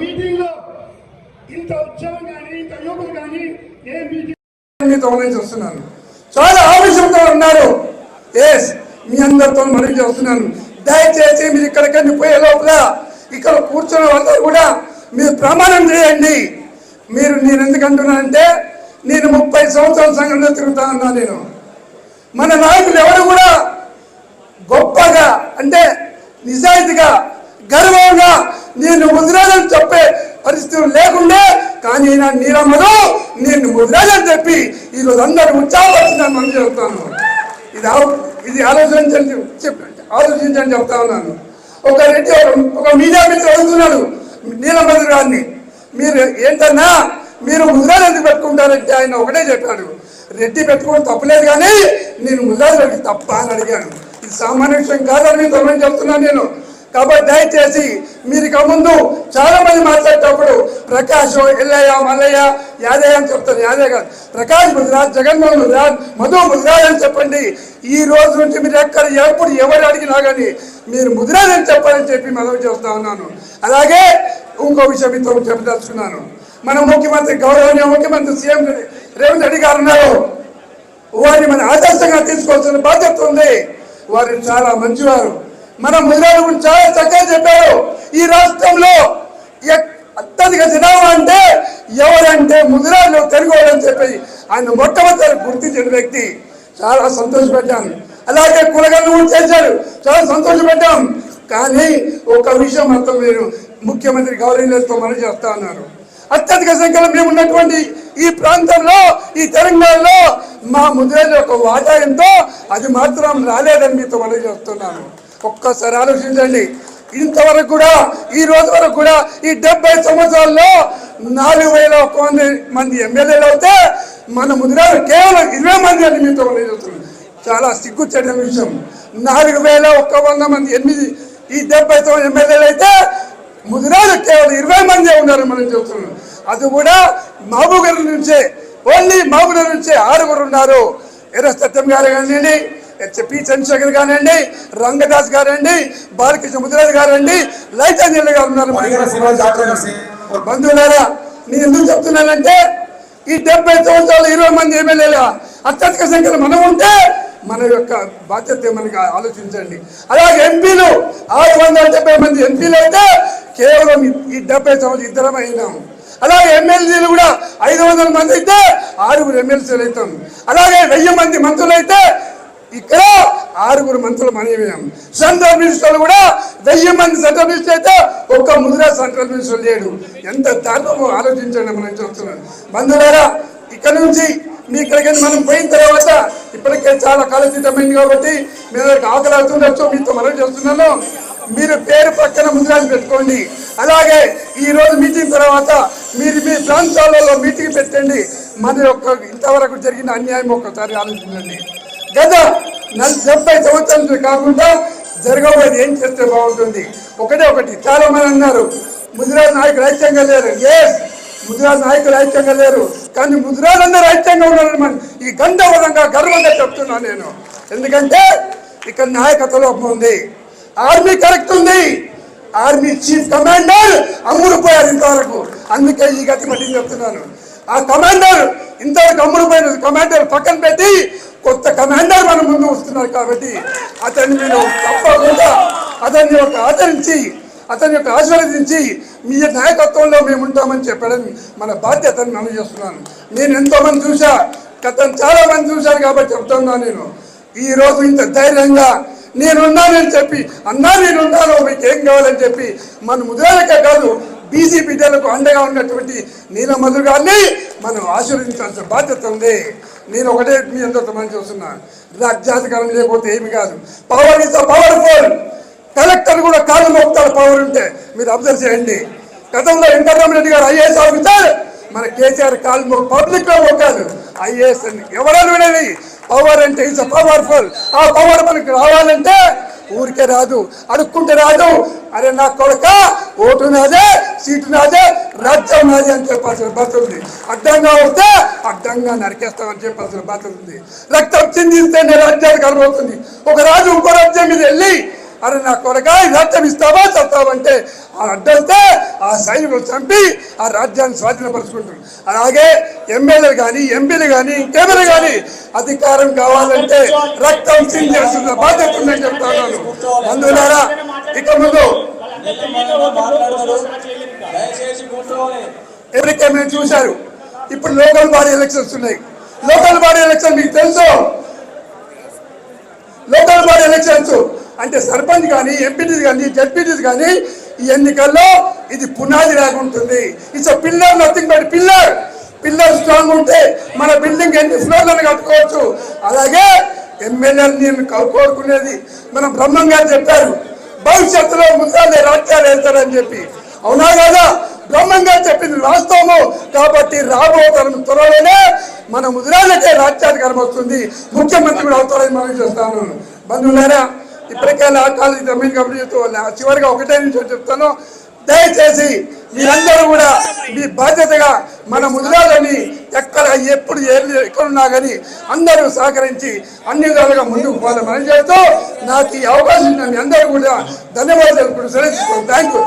మీటింగ్లో ఇంత ఉద్యమం కానీ ఇంత యువకులు కానీ ఏ మీటింగ్ మీతో వస్తున్నాను చూస్తున్నాను చాలా ఆవేశంతో ఉన్నారు. ఎస్ మీ అందరితో మనవి చేస్తున్నాను దయచేసి మీరు ఇక్కడికన్నీ పోయే లోపల ఇక్కడ కూర్చున్న వాళ్ళందరూ కూడా మీరు ప్రమాణం చేయండి. మీరు నేను ఎందుకంటున్నానంటే నేను ముప్పై సంవత్సరాల సంఘంలో తిరుగుతా ఉన్నా నేను. మన నాయకులు ఎవరు కూడా గొప్పగా అంటే నిజాయితీగా గర్వంగా నేను ముదిరాజని చెప్పే పరిస్థితులు లేకుండే కానీ నా నీరమ్మలో నేను ముదిరాజని చెప్పి ఈరోజు అందరూ నన్ను మనం చెప్తాను ఇది ఇది ఆలోచించండి చెప్పండి. ఆలోచించండి చెప్తా ఉన్నాను. ఒక రెడ్డి ఒక మీడియా మిత్రుడు అడుగుతున్నాడు నీలమంత్రి గారిని మీరు ఏంటన్నా మీరు ముదిరాజు ఎందుకు పెట్టుకుంటారంటే ఆయన ఒకటే చెప్పాడు. రెడ్డి పెట్టుకోవడం తప్పలేదు కానీ నేను ముదిరాజు తప్ప అని అడిగాను ఇది సామాన్య విషయం కాదని మీతో చెప్తున్నాను నేను. కాబట్టి దయచేసి మీరు ఇక ముందు చాలా మంది మాట్లాడేటప్పుడు ప్రకాష్ ఎల్లయ్య మల్లయ్య యాదయ్య అని చెప్తారు. యాదయ్య గారు ప్రకాష్ ముదిరాజ్ జగన్మోహన్ ముదిరాజ్ మధు ముదిరాజ్ అని చెప్పండి. ఈ రోజు నుంచి మీరు ఎక్కడ ఎప్పుడు ఎవరు అడిగినా కానీ మీరు ముదిరాజ్ అని చెప్పాలని చెప్పి మనవి చేస్తా ఉన్నాను. అలాగే ఇంకో విషయం మీతో చెప్పదలుచుకున్నాను. మన ముఖ్యమంత్రి గౌరవనీయ ముఖ్యమంత్రి సీఎం రేవంత్ రెడ్డి గారు ఉన్నారు. వారిని మన ఆదర్శంగా తీసుకోవాల్సిన బాధ్యత ఉంది. వారిని చాలా మంచివారు. మన ముదిరాడు గురించి చాలా చక్కగా చెప్పారు. ఈ రాష్ట్రంలో అత్యధిక జనాభా అంటే ఎవరంటే ముదిరాలు తెలుగు అని చెప్పి ఆయన మొట్టమొదటి గుర్తించిన వ్యక్తి. చాలా సంతోషపెట్టాను అలాగే కులగన్ను కూడా చేశారు. చాలా సంతోషపెట్టాం కానీ ఒక విషయం మాత్రం మీరు ముఖ్యమంత్రి గౌరవతో మనం చేస్తా ఉన్నారు అత్యధిక సంఖ్యలో మేము ఉన్నటువంటి ఈ ప్రాంతంలో ఈ తెలంగాణలో మా ముద్రేజ్ యొక్క వాటా ఎంతో అది మాత్రం రాలేదని మీతో మనం చేస్తున్నాను ఒక్కసారి ఆలోచించండి. ఇంతవరకు కూడా ఈ రోజు వరకు కూడా ఈ డెబ్బై సంవత్సరాల్లో నాలుగు వేల ఒక్క మంది మంది ఎమ్మెల్యేలు అయితే మన ముందు కేవలం ఇరవై మంది అని మీతో చాలా సిగ్గుచ్చడిన విషయం. నాలుగు వేల ఒక్క వంద మంది ఎనిమిది ఈ డెబ్బై తొమ్మిది ఎమ్మెల్యేలు అయితే ముదిరాజు కేవలం ఇరవై మందే ఉన్నారు మనం చెబుతున్నాం. అది కూడా మహబూబర్ నుంచే ఓన్లీ మహబూబ్ నుంచే ఆరుగురు ఉన్నారు. ఎర్ర సత్యం గారు కానివ్వండి పి చంద్రశేఖర్ గారండి రంగదాస్ గారండి బాలకృష్ణ ముదిరాజు గారండి లైట్ గారు ఉన్నారు బంధువులారా నేను ఎందుకు చెప్తున్నానంటే ఈ డెబ్బై సంవత్సరాలు ఇరవై మంది ఎమ్మెల్యేల అత్యధిక సంఖ్యలో మనం ఉంటే మన యొక్క బాధ్యత మనకి ఆలోచించండి. అలాగే ఎంపీలు ఆరు వందల డెబ్బై మంది ఎంపీలు అయితే కేవలం ఈ డెబ్బై సంవత్సరం ఇద్దరం అయినాం. అలాగే ఎమ్మెల్యేలు కూడా ఐదు వందల మంది అయితే ఆరుగురు ఎమ్మెల్సీలు అవుతాం. అలాగే వెయ్యి మంది మంత్రులు అయితే ఇక్కడ ఆరుగురు మంత్రులు మనీయం సెంట్రల్ మినిస్టర్లు కూడా వెయ్యి మంది సెంట్రల్ మినిస్టర్ అయితే ఒక్క ముద్రా సెంట్రల్ మినిస్టర్ లేడు. ఎంత దారుణమో ఆలోచించండి మనం చూస్తున్నాం. బంధువులారా ఇక్కడ నుంచి మీ ఇక్కడికి మనం పోయిన తర్వాత ఇప్పటికే చాలా కాలతీతమైంది కాబట్టి మీరు ఆకలి అవుతుండొచ్చు మీతో మనం చేస్తున్నాను. మీరు పేరు పక్కన ముద్రాలు పెట్టుకోండి. అలాగే ఈ రోజు మీటింగ్ తర్వాత మీరు మీ ప్రాంతాలలో మీటింగ్ పెట్టండి. మన యొక్క ఇంతవరకు జరిగిన అన్యాయం ఒక్కసారి ఆలోచించండి. గత డెబ్బై సంవత్సరాలు కాకుండా జరగబోయేది ఏం చేస్తే బాగుంటుంది? ఒకటే ఒకటి. చాలా మంది అన్నారు ముదిరాజ్ నాయకులు ఐక్యంగా లేరు. ఏ? ముదిరాజ్ నాయకులు ఐక్యంగా లేరు. కానీ ముదిరాజ్ అందరూ ఐక్యంగా ఉన్నారని మనం ఈ గంధవరంగా గర్వంగా చెప్తున్నాను నేను. ఎందుకంటే ఇక్కడ నాయకత్వ లోపం ఉంది. ఆర్మీ కరెక్ట్ ఉంది. ఆర్మీ చీఫ్ కమాండర్ అమ్ముడుపోయారు ఇంతవరకు. అందుకే ఈ గతి మళ్ళీ చెప్తున్నాను. ఆ కమాండర్ ఇంతవరకు అమ్ముడుపోయిన కమాండర్ పక్కన పెట్టి కొత్త కమాండర్ మన ముందు వస్తున్నారు కాబట్టి అతన్ని మీరు తప్పకుండా అతన్ని ఒక ఆదరించి అతని యొక్క ఆశీర్వదించి మీ నాయకత్వంలో మేము ఉంటామని చెప్పడం మన బాధ్యతని మనం చేస్తున్నాను. నేను ఎంతోమంది చూసా గతం చాలా మంది చూశాను కాబట్టి చెప్తున్నాను నేను. ఈరోజు ఇంత ధైర్యంగా నేనున్నానని చెప్పి అన్నా నేనున్నాను మీకు ఏం కావాలని చెప్పి మన ముద్రాలకే కాదు బీసీ బిడ్డలకు అండగా ఉన్నటువంటి నీల గారిని మనం ఆశీర్వదించాల్సిన బాధ్యత ఉంది. నేను ఒకటే మీ అందరితో మనం చూస్తున్నా రాజ్యాధికారం లేకపోతే ఏమి కాదు. పవర్ ఇస్ పవర్ఫుల్ కలెక్టర్ కూడా కాలు మోపుతారు పవర్ ఉంటే. మీరు అబ్జర్వ్ చేయండి. గతంలో వెంకటరామరెడ్డి గారు ఐఏఎస్ ఆఫీసర్. మన కేసీఆర్ కాళ్ళు పబ్లిక్లో మోకాదు ఐఏఎస్ అని ఎవరైనా వినేది పవర్ అంటే ఇట్స్ పవర్ఫుల్ ఆ పవర్ మనకి రావాలంటే ఊరికే రాదు అడుక్కుంటే రాదు. అరే నా కొడక ఓటు నాదే సీటు నాదే రాజ్యం నాదే అని చెప్పాల్సిన బాధ్యత ఉంది. అడ్డంగా వస్తే అడ్డంగా నరికేస్తామని చెప్పాల్సిన బాధ్యత ఉంది. రక్తం చిందిస్తేనే రాజ్యాలు కలబోతుంది ఒక రాజు ఇంకో రాజ్యం మీద వెళ్ళి అరే నా కొరగా రాజ్యం ఇస్తావా చస్తావంటే ఆ అడ్డంతే ఆ సైనికులు చంపి ఆ రాజ్యాన్ని స్వాధీనపరుచుకుంటారు. అలాగే ఎమ్మెల్యేలు కానీ ఎంపీలు కానీ ఇంకెవరు కానీ అధికారం కావాలంటే రక్తం చిందేస్తున్న బాధ్యత ఉందని చెప్తాను అందువల్ల ఇక ముందు ఎవరికే మేము చూశారు? ఇప్పుడు లోకల్ బాడీ ఎలక్షన్స్ ఉన్నాయి. లోకల్ బాడీ ఎలక్షన్ మీకు తెలుసు. లోకల్ బాడీ ఎలక్షన్స్ అంటే సర్పంచ్ కానీ ఎంపీటీస్ కానీ జడ్పీటీస్ కానీ ఈ ఎన్నికల్లో ఇది పునాది లాగా ఉంటుంది. It's pillar nothing but pillar pillar strong ఉంటే మన బిల్డింగ్ ఎన్ని ఫ్లోర్లను కట్టుకోవచ్చు. అలాగే ఎమ్మెల్యేలు నేను కోరుకునేది మనం బ్రహ్మం గారు చెప్పారు. భవిష్యత్తులో ముద్రాలే రాజ్యాలు వెళ్తారని చెప్పి. అవునా కదా? బ్రహ్మం గారు చెప్పింది వాస్తవము. కాబట్టి రాబో త్వరలోనే మన ముదిరాజకే రాజ్యాధికారం వస్తుంది. ముఖ్యమంత్రి కూడా అవుతారని మనం చేస్తాను. బంధువులారా ఇప్పటికే ఆ జమీన్ కంపెనీ చివరిగా ఒకటే నిమిషం చెప్తాను. దయచేసి మీరందరూ కూడా మీ బాధ్యతగా మన ముద్రాలని ఎక్కడ ఎప్పుడు ఏ- ఎక్కడున్నా కానీ అందరూ సహకరించి అన్ని విధాలుగా ముందుకు పోవాలని మనం చేస్తూ నాకు ఈ అవకాశం మీ అందరూ కూడా ధన్యవాదాలు సెలవు థ్యాంక్ యూ